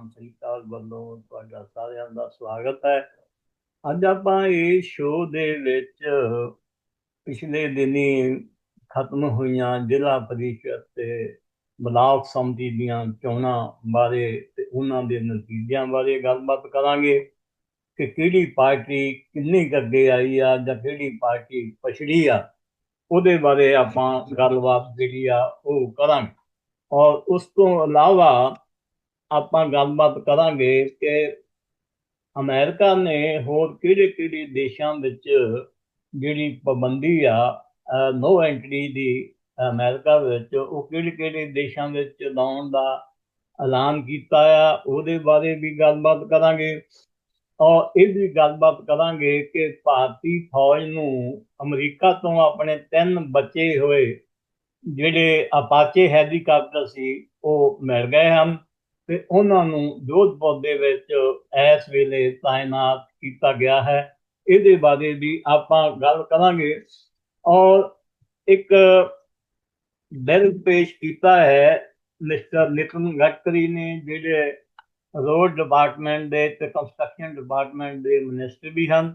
ਸਤਨਾਮ ਸ੍ਰੀ ਅਕਾਲ ਵੱਲੋਂ ਤੁਹਾਡਾ ਸਾਰਿਆਂ ਦਾ ਸਵਾਗਤ ਹੈ। ਅੱਜ ਆਪਾਂ ਇਹ ਸ਼ੋਅ ਦੇ ਵਿੱਚ ਪਿਛਲੇ ਦਿਨੀ ਖਤਮ ਹੋਈਆਂ ਜ਼ਿਲ੍ਹਾ ਪਰਿਸ਼ਦ ਤੇ ਬਲਾਕ ਸੰਮਤੀ ਦੀਆਂ ਚੋਣਾਂ ਬਾਰੇ ਤੇ ਉਹਨਾਂ ਦੇ ਨਤੀਜਿਆਂ ਬਾਰੇ ਗੱਲਬਾਤ ਕਰਾਂਗੇ ਕਿ ਕਿਹੜੀ ਪਾਰਟੀ ਕਿੰਨੀ ਕੁ ਅੱਗੇ ਆਈ ਆ ਜਾਂ ਕਿਹੜੀ ਪਾਰਟੀ ਪਛੜੀ ਆ, ਉਹਦੇ ਬਾਰੇ ਆਪਾਂ ਗੱਲਬਾਤ ਜਿਹੜੀ ਆ ਉਹ ਕਰਾਂਗੇ। ਔਰ ਉਸ ਤੋਂ ਇਲਾਵਾ ਆਪਾਂ ਗੱਲਬਾਤ ਕਰਾਂਗੇ ਕਿ ਅਮਰੀਕਾ ਨੇ ਹੋਰ ਕਿਹੜੇ ਕਿਹੜੇ ਦੇਸ਼ਾਂ ਵਿੱਚ ਜਿਹੜੀ ਪਾਬੰਦੀ ਆ ਨੋ ਐਂਟਰੀ ਦੀ ਅਮਰੀਕਾ ਵਿੱਚ, ਉਹ ਕਿਹੜੇ ਕਿਹੜੇ ਦੇਸ਼ਾਂ ਵਿੱਚ ਲਾਉਣ ਦਾ ਐਲਾਨ ਕੀਤਾ ਆ, ਉਹਦੇ ਬਾਰੇ ਵੀ ਗੱਲਬਾਤ ਕਰਾਂਗੇ। ਔਰ ਇਹ ਵੀ ਗੱਲਬਾਤ ਕਰਾਂਗੇ ਕਿ ਭਾਰਤੀ ਫੌਜ ਨੂੰ ਅਮਰੀਕਾ ਤੋਂ ਆਪਣੇ ਤਿੰਨ ਬਚੇ ਹੋਏ ਜਿਹੜੇ ਅਪਾਚੇ ਹੈਲੀਕਾਪਟਰ ਸੀ, ਉਹ ਮਿਲ ਗਏ ਹਨ। ਤੇ ਉਹਨਾਂ ਨੂੰ ਜੋਧਪੁਰ ਦੇ ਵਿੱਚ ਇਸ ਵੇਲੇ ਤਾਇਨਾਤ ਕੀਤਾ ਗਿਆ ਹੈ। ਇਹਦੇ ਬਾਰੇ ਵੀ ਆਪਾਂ ਗੱਲ ਕਰਾਂਗੇ ਔਰ ਇੱਕ ਬਿੱਲ ਪੇਸ਼ ਕੀਤਾ ਹੈ ਮਿਸਟਰ ਨਿਤਨ ਗਡਕਰੀ ਨੇ, ਜਿਹੜੇ ਰੋਡ ਡਿਪਾਰਟਮੈਂਟ ਦੇ ਤੇ ਕੰਸਟਰਕਸ਼ਨ ਡਿਪਾਰਟਮੈਂਟ ਦੇ ਮਿਨਿਸਟਰ ਵੀ ਹਨ।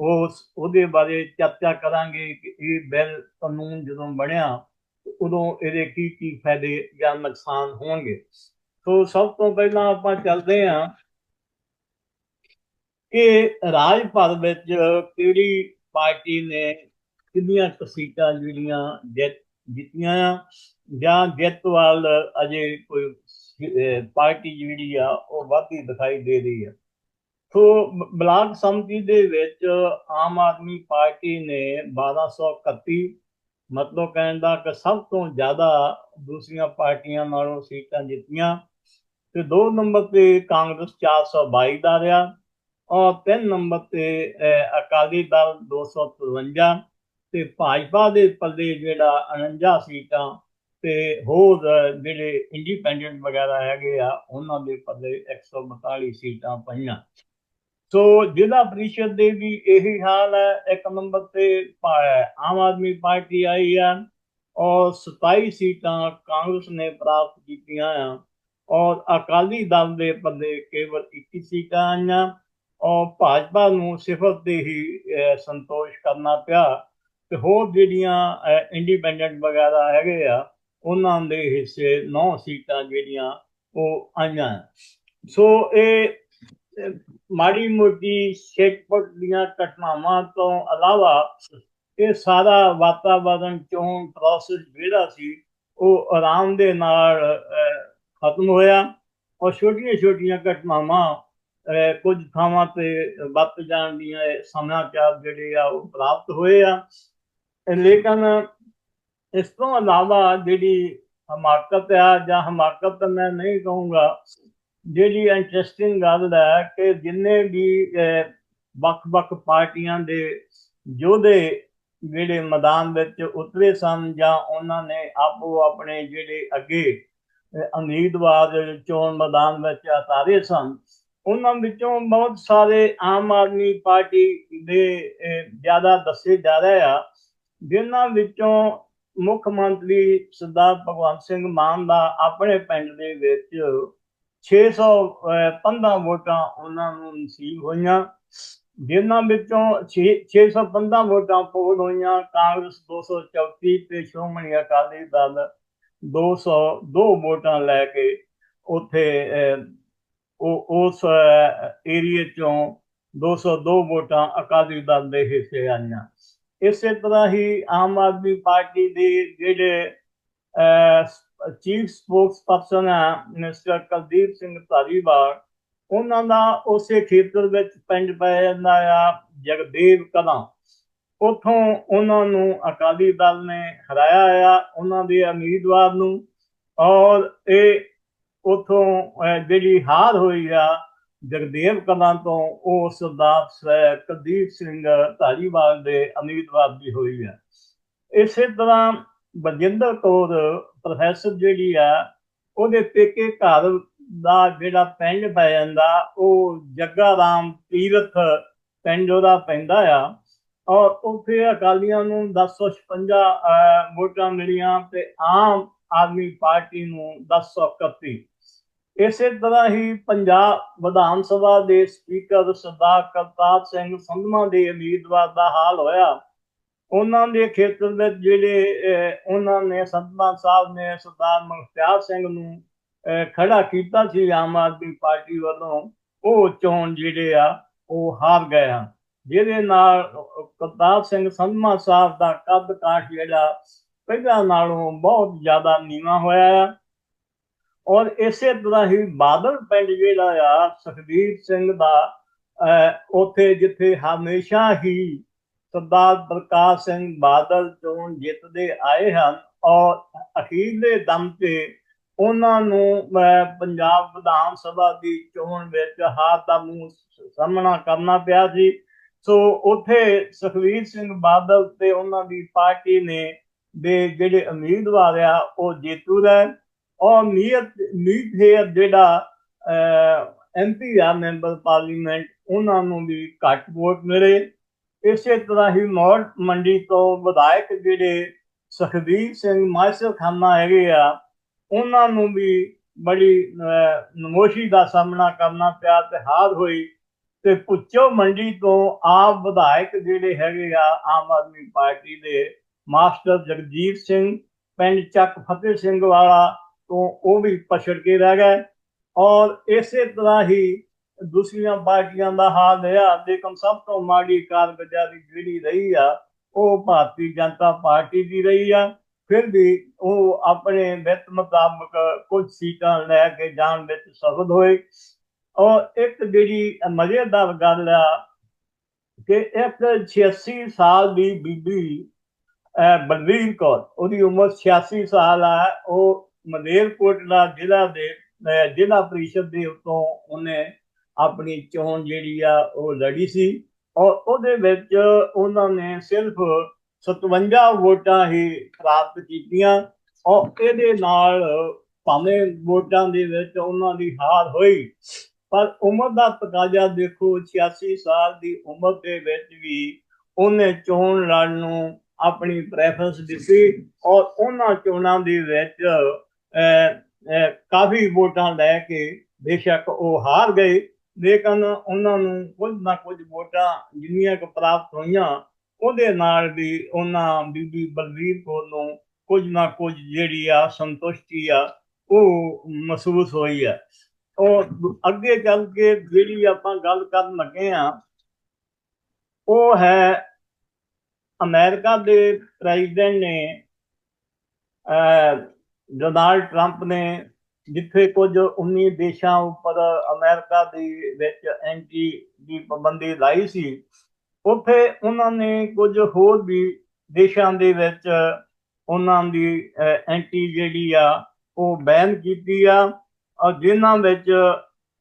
ਉਸ, ਉਹਦੇ ਬਾਰੇ ਚਰਚਾ ਕਰਾਂਗੇ ਕਿ ਇਹ ਬਿੱਲ ਕਾਨੂੰਨ ਜਦੋਂ ਬਣਿਆ, ਉਦੋਂ ਇਹਦੇ ਕੀ ਕੀ ਫਾਇਦੇ ਜਾਂ ਨੁਕਸਾਨ ਹੋਣਗੇ। ਸੋ ਸਭ ਤੋਂ ਪਹਿਲਾਂ ਆਪਾਂ ਚੱਲਦੇ ਹਾਂ ਕਿ ਰਾਜ ਭਰ ਵਿੱਚ ਕਿਹੜੀ ਪਾਰਟੀ ਨੇ ਕਿੰਨੀਆਂ ਸੀਟਾਂ ਜਿਹੜੀਆਂ ਜਿੱਤ ਜਿੱਤੀਆਂ ਆ? ਜਾਂ ਜਿੱਤ ਵੱਲ ਅਜੇ ਕੋਈ ਪਾਰਟੀ ਜਿਹੜੀ ਆ, ਉਹ ਵਾਧੀ ਦਿਖਾਈ ਦੇ ਰਹੀ ਆ। ਸੋ ਬਲਾਕ ਸੰਮਤੀ ਦੇ ਵਿੱਚ ਆਮ ਆਦਮੀ ਪਾਰਟੀ ਨੇ 1231 ਮਤਲਬ ਕਹਿਣ ਦਾ ਕਿ ਸਭ ਤੋਂ ਜ਼ਿਆਦਾ ਦੂਸਰੀਆਂ ਪਾਰਟੀਆਂ ਨਾਲੋਂ ਸੀਟਾਂ ਜਿੱਤੀਆਂ। ਤੇ ਦੋ ਨੰਬਰ ਤੇ ਕਾਂਗਰਸ 422 ਦਾ ਰਿਹਾ ਔਰ ਤਿੰਨ ਨੰਬਰ ਤੇ ਅਕਾਲੀ ਦਲ 253 ਤੇ ਭਾਜਪਾ ਦੇ ਪੱਲੇ ਜਿਹੜਾ 49 ਸੀਟਾਂ ਤੇ ਹੋਰ ਜਿਹੜੇ ਇੰਡੀਪੈਂਡੈਂਟ ਵਗੈਰਾ ਹੈਗੇ ਆ, ਉਹਨਾਂ ਦੇ ਪੱਲੇ 142 ਸੀਟਾਂ ਪਈਆਂ। ਸੋ ਜ਼ਿਲ੍ਹਾ ਪ੍ਰੀਸ਼ਦ ਦੇ ਵੀ ਇਹੀ ਹਾਲ ਹੈ। ਇੱਕ ਨੰਬਰ ਤੇ ਆਮ ਆਦਮੀ ਪਾਰਟੀ ਆਈ ਆ ਔਰ 27 ਸੀਟਾਂ ਕਾਂਗਰਸ ਨੇ ਪ੍ਰਾਪਤ ਕੀਤੀਆਂ ਆ। ਔਰ ਅਕਾਲੀ ਦਲ ਦੇ ਪੱਲੇ ਕੇਵਲ 21 ਸੀਟਾਂ ਆਈਆਂ ਔਰ ਭਾਜਪਾ ਨੂੰ ਸਿਫਰ ਤੇ ਹੀ ਸੰਤੋਸ਼ ਕਰਨਾ ਪਿਆ। ਤੇ ਹੋਰ ਜਿਹੜੀਆਂ ਇੰਡੀਪੈਂਡੈਂਟ ਵਗੈਰਾ ਹੈਗੇ ਆ, ਉਹਨਾਂ ਦੇ ਹਿੱਸੇ 9 ਸੀਟਾਂ ਜਿਹੜੀਆਂ ਉਹ ਆਈਆਂ। ਸੋ ਇਹ ਮਾੜੀ ਮੋਟੀ ਛੇਟਪਟ ਦੀਆਂ ਘਟਨਾਵਾਂ ਤੋਂ ਇਲਾਵਾ ਇਹ ਸਾਰਾ ਵਾਤਾਵਰਣ ਚੋਣ ਪ੍ਰੋਸੈਸ ਜਿਹੜਾ ਸੀ, ਉਹ ਆਰਾਮ ਦੇ ਨਾਲ ਖਤਮ ਹੋਇਆ ਔਰ ਛੋਟੀਆਂ ਛੋਟੀਆਂ ਘਟਨਾਵਾਂ ਕੁਝ ਥਾਵਾਂ ਤੇ ਵੱਤ ਜਾਣ ਦੀਆਂ ਸਮਾਚਾਰ ਜਿਹੜੇ ਆ ਉਹ ਪ੍ਰਾਪਤ ਹੋਏ ਆ। ਲੇਕਿਨ ਇਸ ਤੋਂ ਇਲਾਵਾ ਜਿਹੜੀ ਹਮਾਕਤ ਆ ਜਾਂ ਹਮਾਕਤ ਮੈਂ ਨਹੀਂ ਕਹੂੰਗਾ, ਜਿਹੜੀ ਇੰਟਰਸਟਿੰਗ ਗੱਲ ਹੈ ਕਿ ਜਿੰਨੇ ਵੀ ਵੱਖ-ਵੱਖ ਪਾਰਟੀਆਂ ਦੇ ਯੋਧੇ ਜਿਹੜੇ ਮੈਦਾਨ ਵਿੱਚ ਉਤਰੇ ਸਨ ਜਾਂ ਉਹਨਾਂ ਨੇ ਆਪੋ ਆਪਣੇ ਜਿਹੜੇ ਅੱਗੇ ਉਮੀਦਵਾਰ ਚੋਣ ਮੈਦਾਨ ਵਿੱਚ ਉਤਾਰੇ ਸਨ। ਉਹਨਾਂ ਵਿੱਚੋਂ ਬਹੁਤ ਸਾਰੇ ਆਮ ਆਦਮੀ ਪਾਰਟੀ ਦੇ ਜ਼ਿਆਦਾ ਦੱਸੇ ਜਾ ਰਹੇ ਆ, ਜਿਨ੍ਹਾਂ ਵਿੱਚੋਂ ਮੁੱਖ ਮੰਤਰੀ ਸਰਦਾਰ ਭਗਵੰਤ ਸਿੰਘ ਮਾਨ ਦਾ ਆਪਣੇ ਪਿੰਡ ਦੇ ਵਿੱਚ 615 ਵੋਟਾਂ ਉਹਨਾਂ ਨੂੰ ਨਸੀਬ ਹੋਈਆਂ, ਜਿਨ੍ਹਾਂ ਵਿੱਚੋਂ 615 ਵੋਟਾਂ ਪੋਲ ਹੋਈਆਂ। ਕਾਂਗਰਸ 234 ਤੇ ਸ਼੍ਰੋਮਣੀ ਅਕਾਲੀ ਦਲ 202 ਵੋਟਾਂ ਲੈ ਕੇ ਉੱਥੇ ਉਹ, ਉਸ ਏਰੀਏ ਚੋਂ 202 ਵੋਟਾਂ ਅਕਾਲੀ ਦਲ ਦੇ ਹਿੱਸੇ ਆਈਆਂ। ਇਸੇ ਤਰ੍ਹਾਂ ਹੀ ਆਮ ਆਦਮੀ ਪਾਰਟੀ ਦੇ ਜਿਹੜੇ ਚੀਫ ਸਪੋਕਸਪਰਸਨ ਆ, ਮਿਸਟਰ ਕੁਲਦੀਪ ਸਿੰਘ ਧਾਰੀਵਾਲ, ਉਹਨਾਂ ਦਾ ਉਸੇ ਖੇਤਰ ਵਿੱਚ ਪਿੰਡ ਪੈ ਜਾਂਦਾ ਆ, ਜਗਦੇਵ ਕਲਾਂ। ਉਥੋਂ ਉਹਨਾਂ ਨੂੰ ਅਕਾਲੀ ਦਲ ਨੇ ਹਰਾਇਆ ਆ, ਉਹਨਾਂ ਦੇ ਉਮੀਦਵਾਰ ਨੂੰ। ਔਰ ਇਹ ਉਥੋਂ ਜਿਹੜੀ ਹਾਰ ਹੋਈ ਆ, ਜਗਦੇਵ ਕਲਾਂ ਤੋਂ, ਉਹ ਸਰਦਾਰ ਕੁਲਦੀਪ ਸਿੰਘ ਧਾਰੀਵਾਲ ਦੇ ਉਮੀਦਵਾਰ ਦੀ ਹੋਈ ਆ। ਇਸੇ ਤਰ੍ਹਾਂ ਬਜਿੰਦਰ ਕੌਰ, ਪ੍ਰੋਫੈਸਰ ਜਿਹੜੀ ਆ, ਉਹਦੇ ਪੇਕੇ ਘਰ ਦਾ ਜਿਹੜਾ ਪਿੰਡ ਪੈ ਜਾਂਦਾ, ਉਹ ਜੱਗਾ ਰਾਮ ਤੀਰਥ ਪਿੰਡ ਉਹਦਾ ਪੈਂਦਾ ਆ। ਔਰ ਉੱਥੇ ਅਕਾਲੀਆਂ ਨੂੰ 1056 ਵੋਟਾਂ ਮਿਲੀਆਂ ਤੇ ਆਮ ਆਦਮੀ ਪਾਰਟੀ ਨੂੰ 1031 ਇਸੇ ਤਰ੍ਹਾਂ ਹੀ ਪੰਜਾਬ ਵਿਧਾਨ ਸਭਾ ਦੇ ਸਪੀਕਰ ਸਰਦਾਰ ਕਰਤਾਰ ਸਿੰਘ ਸੰਧਮਾ ਦੇ ਉਮੀਦਵਾਰ ਦਾ ਹਾਲ ਹੋਇਆ। ਉਹਨਾਂ ਦੇ ਖੇਤਰ ਵਿੱਚ ਜਿਹੜੇ ਉਹਨਾਂ ਨੇ ਸੰਧਮਾ ਸਾਹਿਬ ਨੇ ਸਰਦਾਰ ਮੁਖਤਿਆਰ ਸਿੰਘ ਨੂੰ ਖੜਾ ਕੀਤਾ ਸੀ ਆਮ ਆਦਮੀ ਪਾਰਟੀ ਵੱਲੋਂ, ਉਹ ਚੋਣ ਜਿਹੜੇ ਆ, ਉਹ ਹਾਰ ਗਏ ਆ ਜਿਹਦੇ ਨਾਲ ਕਰਤਾਰ ਸਿੰਘ ਸੰਧਮਾ ਸਾਹਿਬ ਦਾ ਕੱਦ ਕਾਠ ਜਿਹੜਾ, ਪਹਿਲਾਂ ਨਾਲੋਂ ਬਹੁਤ ਜ਼ਿਆਦਾ ਨੀਵਾ ਹੋਇਆ ਆ। ਔਰ ਇਸੇ ਤਰ੍ਹਾਂ ਹੀ ਬਾਦਲ ਪਿੰਡ ਜਿਹੜਾ ਆ, ਸੁਖਬੀਰ ਸਿੰਘ ਦਾ ਉੱਥੇ ਜਿੱਥੇ ਹਮੇਸ਼ਾ ਹੀ ਸਰਦਾਰ ਪ੍ਰਕਾਸ਼ ਸਿੰਘ ਬਾਦਲ ਚੋਣ ਜਿੱਤਦੇ ਆਏ ਹਨ ਔਰ ਅਖੀਰਲੇ ਦਮ ਤੇ ਉਹਨਾਂ ਨੂੰ ਪੰਜਾਬ ਵਿਧਾਨ ਸਭਾ ਦੀ ਚੋਣ ਵਿੱਚ ਹਾਰ ਦਾ ਮੂੰਹ ਸਾਹਮਣਾ ਕਰਨਾ ਪਿਆ ਸੀ। ਸੋ ਉੱਥੇ ਸੁਖਵੀਰ ਸਿੰਘ ਬਾਦਲ ਤੇ ਉਹਨਾਂ ਦੀ ਪਾਰਟੀ ਨੇ ਦੇ ਜਿਹੜੇ ਉਮੀਦਵਾਰ ਆ, ਉਹ ਜੇਤੂ ਰਹਿਣ। ਔਰ ਨੀਅਤ ਨੀਤ ਹੈ ਜਿਹੜਾ ਐਮਪੀ ਆ, ਮੈਂਬਰ ਪਾਰਲੀਮੈਂਟ, ਉਹਨਾਂ ਨੂੰ ਵੀ ਘੱਟ ਵੋਟ ਮਿਲੇ। ਇਸੇ ਤਰ੍ਹਾਂ ਹੀ ਮੌੜ ਮੰਡੀ ਤੋਂ ਵਿਧਾਇਕ ਜਿਹੜੇ ਸੁਖਬੀਰ ਸਿੰਘ ਮਾਸਰ ਖਾਨਾ ਹੈਗੇ ਆ, ਉਹਨਾਂ ਨੂੰ ਵੀ ਬੜੀ ਨਮੋਸ਼ੀ ਦਾ ਸਾਹਮਣਾ ਕਰਨਾ ਪਿਆ ਤੇ ਹਾਰ ਹੋਈ। ਤੇ ਪੁੱਛੋ ਮੰਡੀ ਤੋਂ ਆਪ ਵਿਧਾਇਕ ਜਿਹੜੇ ਹੈਗੇ ਆ, ਆਮ ਆਦਮੀ ਪਾਰਟੀ ਦੇ ਮਾਸਟਰ ਜਗਜੀਤ ਸਿੰਘ, ਪਿੰਡ ਚੱਕ ਫਤਿਹ ਸਿੰਘ ਵਾਲਾ ਤੋਂ ਉਹ ਵੀ ਪਛੜ ਕੇ ਰਹਿ ਗਏ। ਔਰ ਇਸੇ ਤਰ੍ਹਾਂ ਹੀ ਦੂਸਰੀਆਂ ਪਾਰਟੀਆਂ ਦਾ ਹਾਲ ਹੈ ਲੇਕਿਨ ਸਭ ਤੋਂ ਮਾੜੀ ਕਾਰਗੁਜ਼ਾਰੀ ਜਿਹੜੀ ਰਹੀ ਆ, ਉਹ ਭਾਰਤੀ ਜਨਤਾ ਪਾਰਟੀ ਦੀ ਰਹੀ ਆ। ਫਿਰ ਵੀ ਉਹ ਆਪਣੇ ਵਿੱਤ ਮੁਤਾਬਕ ਕੁਝ ਸੀਟਾਂ ਲੈ ਕੇ ਜਾਣ ਵਿੱਚ ਸਫਲ ਹੋਏ। ਔਰ ਇੱਕ ਜਿਹੜੀ ਮਜ਼ੇਦਾਰ ਗੱਲ ਆ ਕਿ ਇੱਕ 86 ਸਾਲ ਦੀ ਬੀਬੀ ਬਲਵੀਰ ਕੌਰ, ਉਹਦੀ ਉਮਰ 86 ਸਾਲ ਆ, ਉਹ ਮਲੇਰਕੋਟਲਾ ਜ਼ਿਲ੍ਹਾ ਦੇ ਜ਼ਿਲ੍ਹਾ ਪ੍ਰੀਸ਼ਦ ਦੇ ਉਤੋਂ ਉਹਨੇ ਆਪਣੀ ਚੋਣ ਜਿਹੜੀ ਆ ਉਹ ਲੜੀ ਸੀ ਔਰ ਉਹਦੇ ਵਿੱਚ ਉਹਨਾਂ ਨੇ ਸਿਰਫ 57 ਵੋਟਾਂ ਹੀ ਪ੍ਰਾਪਤ ਕੀਤੀਆਂ ਔਰ ਇਹਦੇ ਨਾਲ ਭਾਵੇਂ ਵੋਟਾਂ ਦੇ ਵਿੱਚ ਉਹਨਾਂ ਦੀ ਹਾਰ ਹੋਈ ਪਰ ਉਮਰ ਦਾ ਤਕਾਜ਼ਾ ਦੇਖੋ 86 ਸਾਲ ਦੀ ਉਮਰ ਦੇ ਵਿੱਚ ਵੀ ਉਹਨੇ ਚੋਣ ਲੜਨ ਨੂੰ ਆਪਣੀ ਪ੍ਰੈਫਰੈਂਸ ਦਿੱਤੀ ਔਰ ਉਹਨਾਂ ਚੋਣਾਂ ਦੇ ਵਿੱਚ ਕਾਫੀ ਵੋਟਾਂ ਲੈ ਕੇ ਬੇਸ਼ੱਕ ਉਹ ਹਾਰ ਗਏ। ਲੇਕਿਨ ਉਹਨਾਂ ਨੂੰ ਕੁਝ ਨਾ ਕੁਝ ਵੋਟਾਂ ਜਿੰਨੀਆਂ ਕੁ ਪ੍ਰਾਪਤ ਹੋਈਆਂ, ਉਹਦੇ ਨਾਲ ਵੀ ਉਹਨਾਂ ਬੀਬੀ ਬਲਵੀਰ ਕੌਰ ਨੂੰ ਕੁਝ ਨਾ ਕੁਝ ਜਿਹੜੀ ਆ ਸੰਤੁਸ਼ਟੀ ਆ, ਉਹ ਮਹਿਸੂਸ ਹੋਈ ਆ। ਉਹ ਅੱਗੇ ਚੱਲ ਕੇ ਜਿਹੜੀ ਆਪਾਂ ਗੱਲ ਕਰਨ ਲੱਗੇ ਆ ਉਹ ਹੈ ਅਮਰੀਕਾ ਦੇ ਪ੍ਰੈਜ਼ੀਡੈਂਟ ਨੇ ਡੋਨਾਲਡ ਟਰੰਪ ਨੇ, ਜਿੱਥੇ ਕੁਝ 19 ਦੇਸ਼ਾਂ ਉੱਪਰ ਅਮਰੀਕਾ ਦੇ ਵਿੱਚ ਐਂਟੀ ਦੀ ਪਾਬੰਦੀ ਲਾਈ ਸੀ, ਉੱਥੇ ਉਹਨਾਂ ਨੇ ਕੁਝ ਹੋਰ ਵੀ ਦੇਸ਼ਾਂ ਦੇ ਵਿੱਚ ਉਹਨਾਂ ਦੀ ਐਂਟੀ ਜਿਹੜੀ ਆ, ਉਹ ਬੈਨ ਕੀਤੀ ਆ। ਔਰ ਜਿਨ੍ਹਾਂ ਵਿੱਚ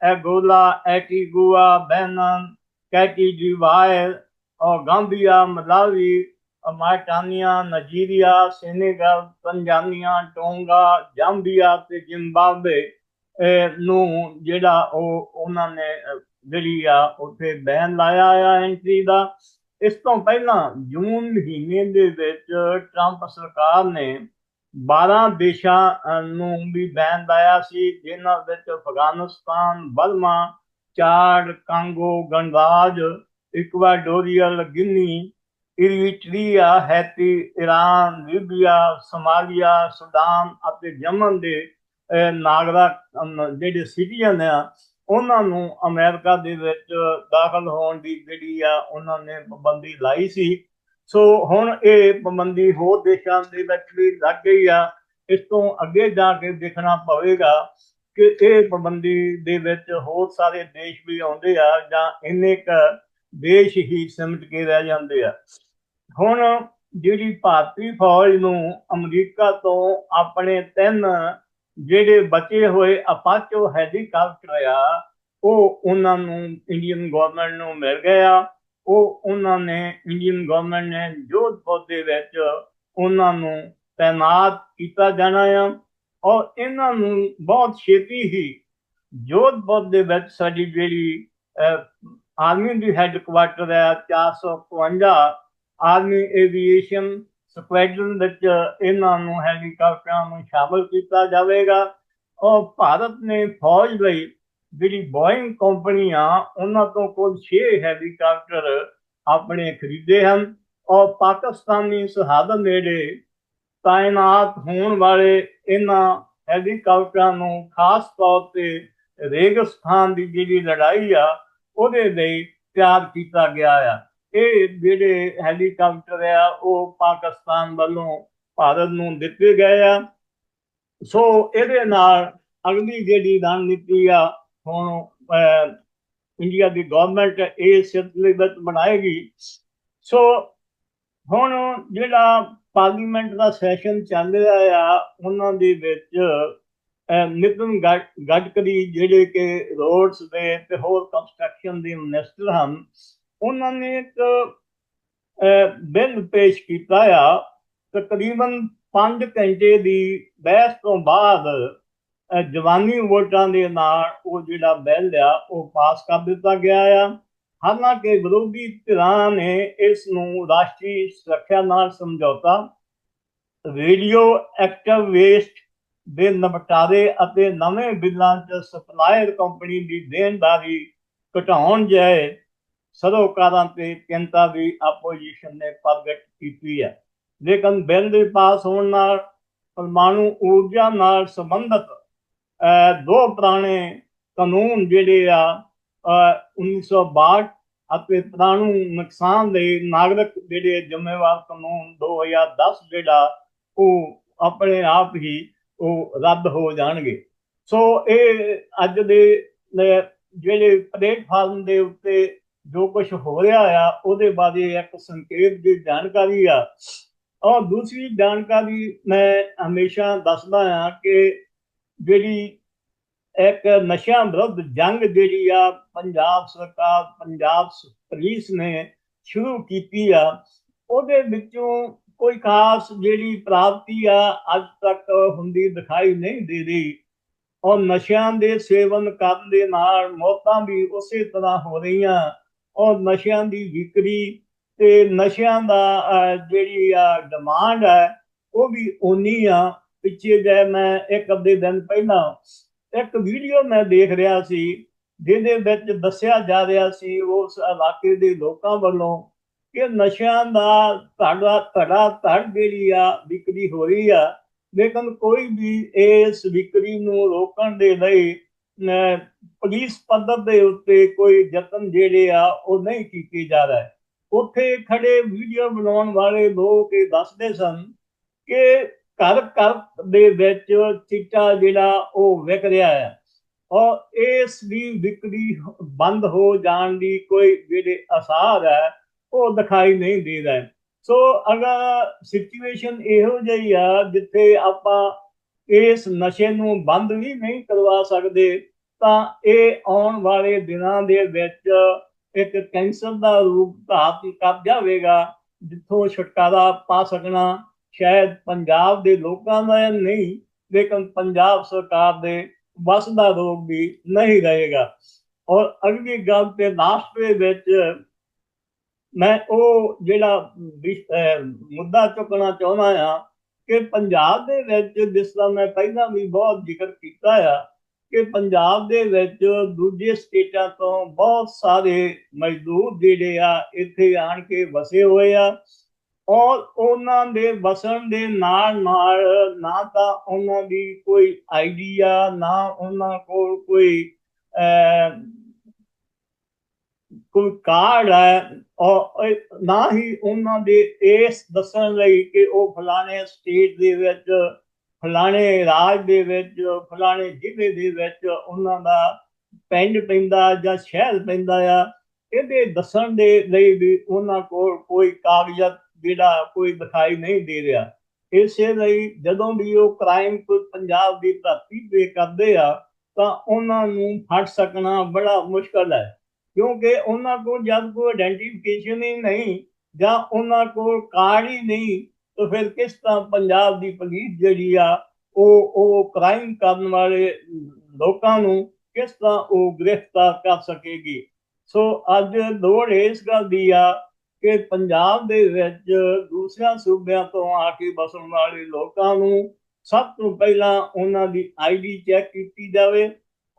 ਐਗੋਲਾ ਐਟੀਗੂਆ ਬੈਨਨ ਕੈਟੀ ਜੀਵਾਇਲ ਔਰ ਗਾਂਬੀਆ ਮਲਾਵੀ ਮਾਰਟਾਨੀਆ ਨਾਈਜੀਰੀਆ ਸੈਨੇਗਲ ਤੰਜਾਨੀਆ ਟੋਂਗਾ, ਜਾਂਬੀਆ ਤੇ ਜ਼ਿੰਬਾਬਵੇ ਨੂੰ ਜਿਹੜਾ ਉਹ ਉਹਨਾਂ ਨੇ ਜਿਹੜੀ ਆ ਉੱਥੇ ਬੈਨ ਲਾਇਆ ਆ ਐਂਟਰੀ ਦਾ। ਇਸ ਤੋਂ ਪਹਿਲਾਂ ਜੂਨ ਮਹੀਨੇ ਦੇ ਵਿੱਚ ਟਰੰਪ ਸਰਕਾਰ ਨੇ 12 ਦੇਸ਼ਾਂ ਨੂੰ ਵੀ ਬੈਨ ਲਾਇਆ ਸੀ, ਜਿਨ੍ਹਾਂ ਵਿੱਚ ਅਫਗਾਨਿਸਤਾਨ, ਬਲਮਾ ਚਾਡ ਕਾਂਗੋ, ਗਣਰਾਜ, Equatorial, Guinea, Eritrea, Haiti, Iran, Libya, Somalia, Sudan ਅਤੇ ਯਮਨ ਦੇ ਨਾਗਰਾ ਜਿਹੜੇ ਸਿਟੀਜ਼ਨ ਆ, ਉਹਨਾਂ ਨੂੰ ਅਮਰੀਕਾ ਦੇ ਵਿੱਚ ਦਾਖਲ ਹੋਣ ਦੀ ਜਿਹੜੀ ਆ ਉਹਨਾਂ ਨੇ ਪਾਬੰਦੀ ਲਾਈ ਸੀ। ਸੋ ਹੁਣ ਇਹ ਪਾਬੰਦੀ ਹੋਰ ਦੇਸ਼ਾਂ ਦੇ ਵਿੱਚ ਵੀ ਲੱਗ ਗਈ ਆ, ਇਸ ਤੋਂ ਅੱਗੇ ਜਾ ਕੇ ਦੇਖਣਾ ਪਵੇਗਾ ਕਿ ਇਹ ਪਾਬੰਦੀ ਦੇ ਵਿੱਚ ਹੋਰ ਸਾਰੇ ਦੇਸ਼ ਵੀ ਆਉਂਦੇ ਆ ਜਾਂ ਇੰਨੇ ਕ ਦੇਸ਼ ਹੀ ਸਿਮਟ ਕੇ ਰਹਿ ਜਾਂਦੇ ਆ। ਹੁਣ ਜਿਹੜੀ ਭਾਰਤੀ ਫੌਜ ਨੂੰ ਅਮਰੀਕਾ ਤੋਂ ਆਪਣੇ ਤਿੰਨ ਜਿਹੜੇ ਬਚੇ ਹੋਏ ਅਪਾਚੋ ਹੈਲੀਕਾਪਟਰ ਆ, ਉਹ ਉਹਨਾਂ ਨੂੰ ਇੰਡੀਅਨ ਗਵਰਨਮੈਂਟ ਨੂੰ ਮਿਲ ਗਿਆ ਉਹ ਉਹਨਾਂ ਨੇ ਇੰਡੀਅਨ ਗਵਰਨਮੈਂਟ ਨੇ ਜੋਧਪੁਰ ਦੇ ਵਿੱਚ ਉਹਨਾਂ ਨੂੰ ਤਾਇਨਾਤ ਕੀਤਾ ਜਾਣਾ ਆ ਔਰ ਇਹਨਾਂ ਨੂੰ ਬਹੁਤ ਛੇਤੀ ਹੀ ਜੋਧਪੁਰ ਦੇ ਵਿੱਚ ਸਾਡੀ ਜਿਹੜੀ ਆਰਮੀ ਦੀ ਹੈੱਡਕੁਆਰਟਰ ਹੈ 452 ਆਰਮੀ ਏਵੀਏਸ਼ਨ ਸਕੁਐਡਰਨ ਵਿੱਚ ਇਹਨਾਂ ਨੂੰ ਹੈਲੀਕਾਪਟਰਾਂ ਨੂੰ ਸ਼ਾਮਲ ਕੀਤਾ ਜਾਵੇਗਾ ਔਰ ਭਾਰਤ ਨੇ ਫੌਜ ਲਈ ਜਿਹੜੀ ਬੋਇੰਗ ਕੰਪਨੀ ਆ, ਉਹਨਾਂ ਤੋਂ ਕੁੱਲ 6 ਹੈਲੀਕਾਪਟਰ ਆਪਣੇ ਖਰੀਦੇ ਹਨ ਔਰ ਪਾਕਿਸਤਾਨੀ ਸਰਹੱਦ ਨੇੜੇ ਤਾਇਨਾਤ ਹੋਣ ਵਾਲੇ ਇਹਨਾਂ ਹੈਲੀਕਾਪਟਰਾਂ ਨੂੰ ਖਾਸ ਤੌਰ ਤੇ ਰੇਗਿਸਤਾਨ ਦੀ ਜਿਹੜੀ ਲੜਾਈ ਆ, ਉਹਦੇ ਲਈ ਤਿਆਰ ਕੀਤਾ ਗਿਆ ਆ। ਇਹ ਜਿਹੜੇ ਹੈਲੀਕਾਪਟਰ ਆ, ਉਹ ਪਾਕਿਸਤਾਨ ਵੱਲੋਂ ਭਾਰਤ ਨੂੰ ਦਿੱਤੇ ਗਏ ਆ। ਸੋ ਇਹਦੇ ਨਾਲ ਅਗਲੀ ਜਿਹੜੀ ਰਣਨੀਤੀ ਆ ਹੁਣ ਇੰਡੀਆ ਦੀ ਗਵਰਨਮੈਂਟ ਇਹ ਸਿਲਸਿਲੇ ਬਣਾਏਗੀ। ਸੋ ਹੁਣ ਜਿਹੜਾ ਪਾਰਲੀਮੈਂਟ ਦਾ ਸੈਸ਼ਨ ਚੱਲ ਰਿਹਾ ਆ ਉਹਨਾਂ ਦੇ ਵਿੱਚ ਅਹ, ਨਿਤਿਨ ਗਡਕਰੀ ਜਿਹੜੇ ਕਿ ਰੋਡਸ ਦੇ ਤੇ ਹੋਰ ਕੰਸਟਰਕਸ਼ਨ ਦੇ ਮਿਨਿਸਟਰ ਹਨ ਉਹਨਾਂ ਨੇ ਇੱਕ ਬਿੱਲ ਪੇਸ਼ ਕੀਤਾ ਆ। ਤਕਰੀਬਨ 5 ਘੰਟੇ ਦੀ ਬਹਿਸ ਤੋਂ ਬਾਅਦ ਜਵਾਨੀ ਵੋਟਾਂ ਦੇ ਨਾਲ ਉਹ ਜਿਹੜਾ ਬਿੱਲ ਆ, ਉਹ ਪਾਸ ਕਰ ਦਿੱਤਾ ਗਿਆ ਆ। ਹਾਲਾਂਕਿ ਵਿਰੋਧੀ ਧਿਰਾਂ ਨੇ ਇਸ ਨੂੰ ਰਾਸ਼ਟਰੀ ਸੁਰੱਖਿਆ ਨਾਲ ਸਮਝੌਤਾ, ਰੇਡੀਓ ਐਕਟਿਵ ਵੇਸਟ ਦੇ ਨਿਪਟਾਰੇ ਅਤੇ ਨਵੇਂ ਬਿੱਲਾਂ 'ਚ ਸਪਲਾਇਰ ਕੰਪਨੀ ਦੀ ਦੇਣਦਾਰੀ ਘਟਾਉਣ ਜਾਏ ਸਰੋਕਾਰਾਂ ਤੇ ਚਿੰਤਾ ਵੀ ਆਪੋਜੀਸ਼ਨ ਨੇ ਪ੍ਰਗਟ ਕੀਤੀ ਹੈ। ਲੇਕਿਨ ਬਿੱਲ ਦੇ ਪਾਸ ਹੋਣ ਨਾਲ ਪਰਮਾਣੂ ਊਰਜਾ ਨਾਲ ਸੰਬੰਧਿਤ ਦੋ ਪੁਰਾਣੇ ਕਾਨੂੰਨ ਜਿਹੜੇ ਆ ਅਹ, 1962 ਅਤੇ ਪਰਮਾਣੂ ਨੁਕਸਾਨ ਦੇ ਨਾਗਰਿਕ ਜਿਹੜੇ ਜ਼ਿੰਮੇਵਾਰ ਕਾਨੂੰਨ 2010 ਜਿਹੜਾ ਉਹ ਆਪਣੇ ਆਪ ਹੀ ਉਹ ਰੱਦ ਹੋ ਜਾਣਗੇ। ਸੋ ਇਹ ਅੱਜ ਦੇ ਜਿਹੜੇ ਪਲੇਟਫਾਰਮ ਦੇ ਉੱਤੇ ਜੋ ਕੁਝ ਹੋ ਰਿਹਾ ਆ ਉਹਦੇ ਬਾਰੇ ਇੱਕ ਸੰਖੇਪ ਦੀ ਜਾਣਕਾਰੀ ਆ। ਔਰ ਦੂਸਰੀ ਜਾਣਕਾਰੀ ਮੈਂ ਹਮੇਸ਼ਾ ਦੱਸਦਾ ਆ ਕਿ ਜਿਹੜੀ ਇੱਕ ਨਸ਼ਿਆਂ ਵਿਰੁੱਧ ਜੰਗ ਜਿਹੜੀ ਆ, ਪੰਜਾਬ ਸਰਕਾਰ, ਪੰਜਾਬ ਪੁਲਿਸ ਨੇ ਸ਼ੁਰੂ ਕੀਤੀ ਆ, ਉਹਦੇ ਵਿੱਚੋਂ ਕੋਈ ਖਾਸ ਜਿਹੜੀ ਪ੍ਰਾਪਤੀ ਆ, ਅੱਜ ਤੱਕ ਹੁੰਦੀ ਦਿਖਾਈ ਨਹੀਂ ਦੇ ਰਹੀ। ਔਰ ਨਸ਼ਿਆਂ ਦੇ ਸੇਵਨ ਕਰਨ ਦੇ ਨਾਲ ਮੌਤਾਂ ਵੀ ਉਸੇ ਤਰ੍ਹਾਂ ਹੋ ਰਹੀਆਂ। ਔਰ ਨਸ਼ਿਆਂ ਦੀ ਵਿਕਰੀ ਤੇ ਨਸ਼ਿਆਂ ਦਾ ਜਿਹੜੀ ਆ, ਡਿਮਾਂਡ ਹੈ, ਉਹ ਵੀ ਓਨੀ ਆ। ਪਿੱਛੇ ਜੇ ਮੈਂ ਇੱਕ ਅੱਧੇ ਦਿਨ ਪਹਿਲਾਂ ਇੱਕ ਵੀਡੀਓ ਮੈਂ ਦੇਖ ਰਿਹਾ ਸੀ, ਜਿਹਦੇ ਵਿੱਚ ਦੱਸਿਆ ਜਾ ਰਿਹਾ ਸੀ ਉਸ ਇਲਾਕੇ ਦੇ ਲੋਕਾਂ ਵੱਲੋਂ ਕਿ ਨਸ਼ਿਆਂ ਦਾ ਧੜਾ ਧੜਾ ਧੜ ਜਿਹੜੀ ਆ ਵਿਕਰੀ ਹੋ ਰਹੀ ਆ, ਲੇਕਿਨ ਕੋਈ ਵੀ ਇਸ ਵਿਕਰੀ ਨੂੰ ਰੋਕਣ ਦੇ ਲਈ ਪੁਲਿਸ ਪੱਧਰ ਦੇ ਉੱਤੇ ਕੋਈ ਯਤਨ ਜਿਹੜੇ ਆ ਉਹ ਨਹੀਂ ਕੀਤੇ ਜਾ ਰਹੇ। ਉੱਥੇ ਖੜੇ ਵੀਡੀਓ ਬਣਾਉਣ ਵਾਲੇ ਲੋਕ ਇਹ ਦੱਸਦੇ ਸਨ ਕਿ ਘਰ ਘਰ ਦੇ ਵਿੱਚ ਚਿੱਟਾ ਜਿਹੜਾ ਉਹ ਵਿਕ ਰਿਹਾ ਹੈ। ਔਰ ਇਸ ਦੀ ਵਿਕਰੀ ਬੰਦ ਹੋ ਜਾਣ ਦੀ ਕੋਈ ਜਿਹੜੇ ਅਸਾਰ ਹੈ, ਉਹ ਦਿਖਾਈ ਨਹੀਂ ਦੇ ਰਿਹਾ ਸੋ ਅਗਰ ਸਿਚੁਏਸ਼ਨ ਇਹੋ ਜਿਹੀ ਆ ਜਿੱਥੇ ਆਪਾਂ ਇਸ ਨਸ਼ੇ ਨੂੰ ਬੰਦ ਵੀ ਨਹੀਂ ਕਰਵਾ ਸਕਦੇ, ਤਾਂ ਇਹ ਆਉਣ ਵਾਲੇ ਦਿਨਾਂ ਦੇ ਵਿੱਚ ਇੱਕ ਕੈਂਸਰ ਦਾ ਰੂਪ ਧਾਰਨ ਕਰ ਜਾਵੇਗਾ, ਜਿੱਥੋਂ ਛੁਟਕਾਰਾ ਪਾ ਸਕਣਾ। ਸ਼ਾਇਦ ਪੰਜਾਬ ਦੇ ਲੋਕਾਂ ਦਾ ਨਹੀਂ, ਲੇਕਿਨ ਪੰਜਾਬ ਸਰਕਾਰ ਦੇ ਵੱਸ ਦਾ ਰੋਗ ਵੀ ਨਹੀਂ ਰਹੇਗਾ। ਔਰ ਅਗਲੀ ਗੱਲ ਤੇ ਲਾਸਟ ਦੇ ਵਿੱਚ ਮੈਂ ਉਹ ਜਿਹੜਾ ਮੁੱਦਾ ਚੁੱਕਣਾ ਚਾਹੁੰਦਾ ਆ ਕਿ ਪੰਜਾਬ ਦੇ ਵਿੱਚ, ਜਿਸ ਤਰ੍ਹਾਂ ਮੈਂ ਪਹਿਲਾਂ ਵੀ ਬਹੁਤ ਜ਼ਿਕਰ ਕੀਤਾ ਆ, ਕਿ ਪੰਜਾਬ ਦੇ ਵਿੱਚ ਦੂਜੇ ਸਟੇਟਾਂ ਤੋਂ ਬਹੁਤ ਸਾਰੇ ਮਜ਼ਦੂਰ ਜਿਹੜੇ ਆ, ਇੱਥੇ ਆਣ ਕੇ ਵਸੇ ਹੋਏ ਆ। ਔਰ ਉਹਨਾਂ ਦੇ ਵਸਣ ਦੇ ਨਾਲ ਨਾਲ ਨਾ ਤਾਂ ਉਹਨਾਂ ਦੀ ਕੋਈ ਆਈਡੀਆ ਨਾ ਉਹਨਾਂ ਕੋਲ ਕੋਈ ਕੋਈ ਕਾਰਡ ਹੈ, ਔਰ ਨਾ ਹੀ ਉਹਨਾਂ ਦੇ ਇਸ ਦੱਸਣ ਲਈ ਕਿ ਉਹ ਫਲਾਣੇ ਸਟੇਟ ਦੇ ਵਿੱਚ, ਫਲਾਣੇ ਰਾਜ ਦੇ ਵਿੱਚ, ਫਲਾਣੇ ਜ਼ਿਲ੍ਹੇ ਦੇ ਵਿੱਚ ਉਹਨਾਂ ਦਾ ਪਿੰਡ ਪੈਂਦਾ ਜਾਂ ਸ਼ਹਿਰ ਪੈਂਦਾ ਆ, ਇਹਦੇ ਦੱਸਣ ਦੇ ਲਈ ਵੀ ਉਹਨਾਂ ਕੋਲ ਕੋਈ ਕਾਗਜ਼ਾਤ ਜਿਹੜਾ ਕੋਈ ਦਿਖਾਈ ਨਹੀਂ ਦੇ ਰਿਹਾ। ਇਸੇ ਲਈ ਜਦੋਂ ਵੀ ਉਹ ਕ੍ਰਾਈਮ ਪੰਜਾਬ ਦੀ ਧਰਤੀ ਤੇ ਕਰਦੇ ਆ, ਤਾਂ ਉਹਨਾਂ ਨੂੰ ਫੜ ਸਕਣਾ ਬੜਾ ਮੁਸ਼ਕਲ ਹੈ। ਕਿਉਂਕਿ ਉਹਨਾਂ ਕੋਲ ਜਦ ਕੋਈ ਆਇਡੈਂਟੀਫਿਕੇਸ਼ਨ ਹੀ ਨਹੀਂ ਜਾਂ ਉਹਨਾਂ ਕੋਲ ਕਾਰਡ ਹੀ ਨਹੀਂ, ਤਾਂ ਫਿਰ ਕਿਸ ਤਰ੍ਹਾਂ ਪੰਜਾਬ ਦੀ ਪੁਲਿਸ ਜਿਹੜੀ ਆ, ਉਹ ਉਹ ਕ੍ਰਾਈਮ ਕਰਨ ਵਾਲੇ ਲੋਕਾਂ ਨੂੰ ਕਿਸ ਤਰ੍ਹਾਂ ਉਹ ਗ੍ਰਿਫਤਾਰ ਕਰ ਸਕੇਗੀ? ਸੋ ਅੱਜ ਲੋੜ ਇਸ ਗੱਲ ਦੀ ਆ ਕਿ ਪੰਜਾਬ ਦੇ ਵਿੱਚ ਦੂਸਰਿਆਂ ਸੂਬਿਆਂ ਤੋਂ ਆ ਕੇ ਬਸਣ ਵਾਲੇ ਲੋਕਾਂ ਨੂੰ ਸਭ ਤੋਂ ਪਹਿਲਾਂ ਉਹਨਾਂ ਦੀ ਆਈਡੀ ਚੈੱਕ ਕੀਤੀ ਜਾਵੇ।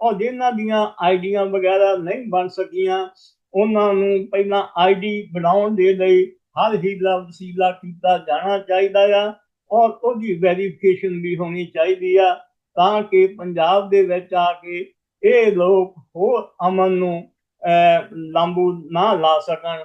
ਔਰ ਜਿਨ੍ਹਾਂ ਦੀਆਂ ਆਈਡੀਆਂ ਵਗੈਰਾ ਨਹੀਂ ਬਣ ਸਕੀਆਂ, ਉਹਨਾਂ ਨੂੰ ਪਹਿਲਾਂ ਆਈਡੀ ਬਣਾਉਣ ਦੇ ਲਈ ਹਰ ਹੀਲਾ ਵਸੀਲਾ ਕੀਤਾ ਜਾਣਾ ਚਾਹੀਦਾ ਆ ਔਰ ਉਹਦੀ ਵੈਰੀਫਿਕੇਸ਼ਨ ਵੀ ਹੋਣੀ ਚਾਹੀਦੀ ਆ ਤਾਂ ਕਿ ਪੰਜਾਬ ਦੇ ਵਿੱਚ ਆ ਕੇ ਇਹ ਲੋਕ ਹੋਰ ਅਮਨ ਨੂੰ ਲਾਂਬੂ ਨਾ ਲਾ ਸਕਣ।